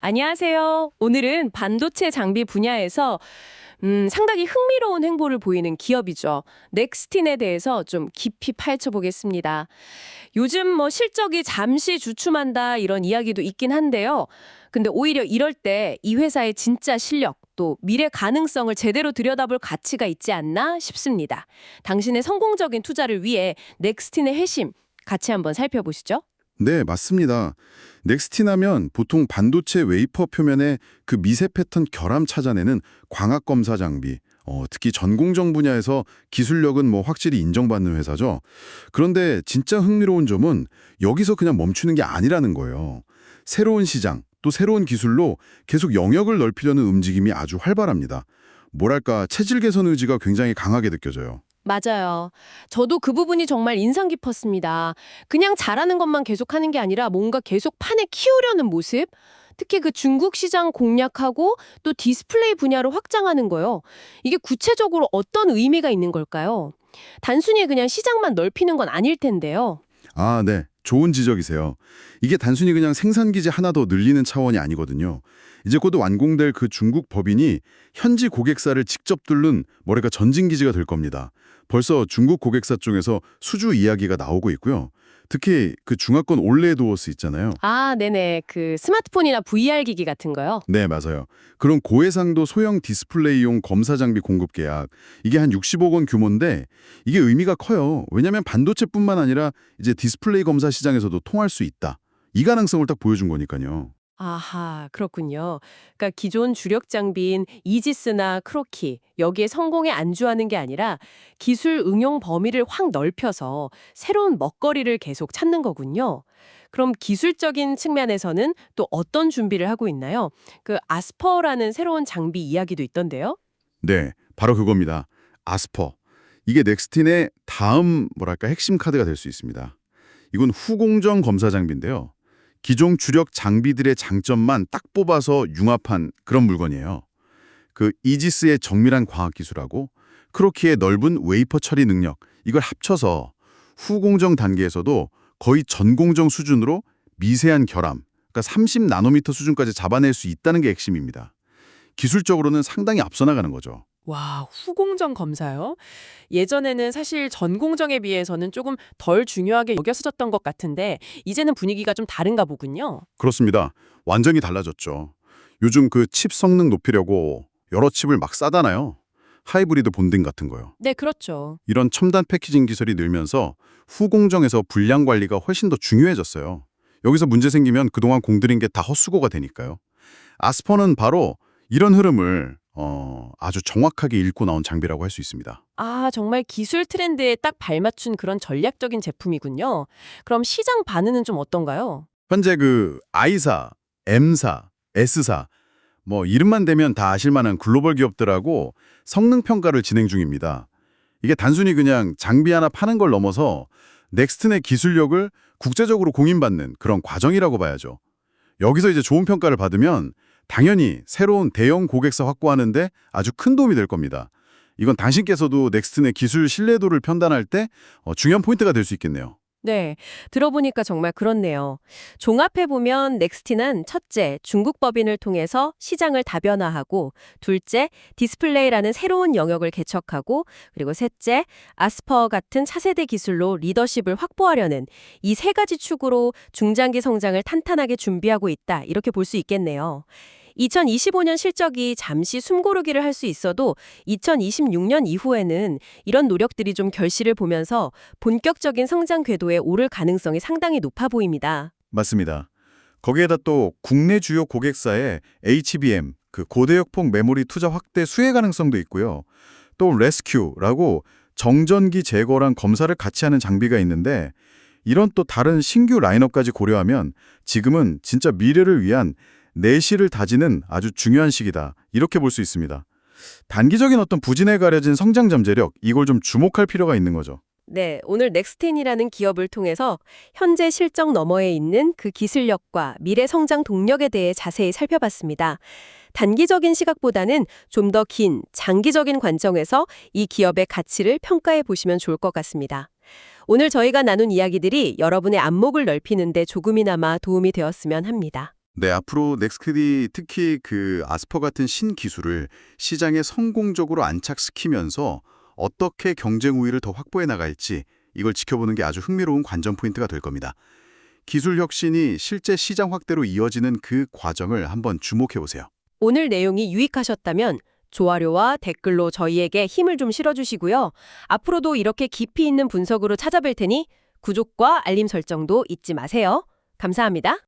안녕하세요. 오늘은 반도체 장비 분야에서 음, 상당히 흥미로운 행보를 보이는 기업이죠. 넥스틴에 대해서 좀 깊이 파헤쳐 보겠습니다. 요즘 뭐 실적이 잠시 주춤한다 이런 이야기도 있긴 한데요. 근데 오히려 이럴 때 이 회사의 진짜 실력 또 미래 가능성을 제대로 들여다볼 가치가 있지 않나 싶습니다. 당신의 성공적인 투자를 위해 넥스틴의 회심 같이 한번 살펴보시죠. 네, 맞습니다. 넥스틴 하면 보통 반도체 웨이퍼 표면에 그 미세 패턴 결함 찾아내는 광학 검사 장비, 어, 특히 전공정 분야에서 기술력은 뭐 확실히 인정받는 회사죠. 그런데 진짜 흥미로운 점은 여기서 그냥 멈추는 게 아니라는 거예요. 새로운 시장, 또 새로운 기술로 계속 영역을 넓히려는 움직임이 아주 활발합니다. 뭐랄까 체질 개선 의지가 굉장히 강하게 느껴져요. 맞아요. 저도 그 부분이 정말 인상 깊었습니다. 그냥 잘하는 것만 계속하는 게 아니라 뭔가 계속 판에 키우려는 모습? 특히 그 중국 시장 공략하고 또 디스플레이 분야로 확장하는 거요. 이게 구체적으로 어떤 의미가 있는 걸까요? 단순히 그냥 시장만 넓히는 건 아닐 텐데요. 아, 네. 좋은 지적이세요. 이게 단순히 그냥 생산기지 하나 더 늘리는 차원이 아니거든요. 이제 곧 완공될 그 중국 법인이 현지 고객사를 직접 뚫는 뭐랄까 전진기지가 될 겁니다. 벌써 중국 고객사 쪽에서 수주 이야기가 나오고 있고요. 특히 그 중화권 올레도어스 있잖아요. 아, 네네. 그 스마트폰이나 VR 기기 같은 거요. 네, 맞아요. 그런 고해상도 소형 디스플레이용 검사 장비 공급 계약. 이게 한 60억 원 규모인데 이게 의미가 커요. 왜냐면 반도체뿐만 아니라 이제 디스플레이 검사 시장에서도 통할 수 있다. 이 가능성을 딱 보여준 거니까요. 아하, 그렇군요. 그러니까 기존 주력 장비인 이지스나 크로키 여기에 성공에 안주하는 게 아니라 기술 응용 범위를 확 넓혀서 새로운 먹거리를 계속 찾는 거군요. 그럼 기술적인 측면에서는 또 어떤 준비를 하고 있나요? 그 아스퍼라는 새로운 장비 이야기도 있던데요. 네, 바로 그겁니다. 아스퍼. 이게 넥스틴의 다음 뭐랄까 핵심 카드가 될 수 있습니다. 이건 후공정 검사 장비인데요. 기존 주력 장비들의 장점만 딱 뽑아서 융합한 그런 물건이에요. 그 이지스의 정밀한 과학 기술하고 크로키의 넓은 웨이퍼 처리 능력 이걸 합쳐서 후공정 단계에서도 거의 전공정 수준으로 미세한 결함, 그러니까 30 나노미터 수준까지 잡아낼 수 있다는 게 핵심입니다. 기술적으로는 상당히 앞서 나가는 거죠. 와, 후공정 검사요? 예전에는 사실 전공정에 비해서는 조금 덜 중요하게 여겼었던 것 같은데 이제는 분위기가 좀 다른가 보군요. 그렇습니다. 완전히 달라졌죠. 요즘 그 칩 성능 높이려고 여러 칩을 막 싸다나요. 하이브리드 본딩 같은 거요. 네, 그렇죠. 이런 첨단 패키징 기술이 늘면서 후공정에서 분량 관리가 훨씬 더 중요해졌어요. 여기서 문제 생기면 그동안 공들인 게 다 헛수고가 되니까요. 아스퍼는 바로 이런 흐름을 어, 아주 정확하게 읽고 나온 장비라고 할 수 있습니다. 아, 정말 기술 트렌드에 딱 발맞춘 그런 전략적인 제품이군요. 그럼 시장 반응은 좀 어떤가요? 현재 그 I사, M사, S사 뭐 이름만 대면 다 아실 만한 글로벌 기업들하고 성능 평가를 진행 중입니다. 이게 단순히 그냥 장비 하나 파는 걸 넘어서 넥스트의 기술력을 국제적으로 공인받는 그런 과정이라고 봐야죠. 여기서 이제 좋은 평가를 받으면 당연히 새로운 대형 고객사 확보하는 데 아주 큰 도움이 될 겁니다. 이건 당신께서도 넥스트의 기술 신뢰도를 편단할 때 어, 중요한 포인트가 될 수 있겠네요. 네, 들어보니까 정말 그렇네요. 종합해보면 넥스틴은 첫째, 중국 법인을 통해서 시장을 다변화하고 둘째, 디스플레이라는 새로운 영역을 개척하고 그리고 셋째, 아스퍼 같은 차세대 기술로 리더십을 확보하려는 이 세 가지 축으로 중장기 성장을 탄탄하게 준비하고 있다 이렇게 볼 수 있겠네요. 2025년 실적이 잠시 숨고르기를 할 수 있어도 2026년 이후에는 이런 노력들이 좀 결실을 보면서 본격적인 성장 궤도에 오를 가능성이 상당히 높아 보입니다. 맞습니다. 거기에다 또 국내 주요 고객사의 HBM, 그 고대역폭 메모리 투자 확대 수혜 가능성도 있고요. 또 레스큐라고 정전기 제거랑 검사를 같이 하는 장비가 있는데 이런 또 다른 신규 라인업까지 고려하면 지금은 진짜 미래를 위한 내실을 다지는 아주 중요한 시기다. 이렇게 볼 수 있습니다. 단기적인 어떤 부진에 가려진 성장 잠재력, 이걸 좀 주목할 필요가 있는 거죠. 네, 오늘 넥스틴이라는 기업을 통해서 현재 실적 너머에 있는 그 기술력과 미래 성장 동력에 대해 자세히 살펴봤습니다. 단기적인 시각보다는 좀 더 긴 장기적인 관점에서 이 기업의 가치를 평가해 보시면 좋을 것 같습니다. 오늘 저희가 나눈 이야기들이 여러분의 안목을 넓히는 데 조금이나마 도움이 되었으면 합니다. 네, 앞으로 넥스트디 특히 그 아스퍼 같은 신기술을 시장에 성공적으로 안착시키면서 어떻게 경쟁 우위를 더 확보해 나갈지 이걸 지켜보는 게 아주 흥미로운 관전 포인트가 될 겁니다. 기술 혁신이 실제 시장 확대로 이어지는 그 과정을 한번 주목해 보세요. 오늘 내용이 유익하셨다면 좋아요와 댓글로 저희에게 힘을 좀 실어주시고요. 앞으로도 이렇게 깊이 있는 분석으로 찾아뵐 테니 구독과 알림 설정도 잊지 마세요. 감사합니다.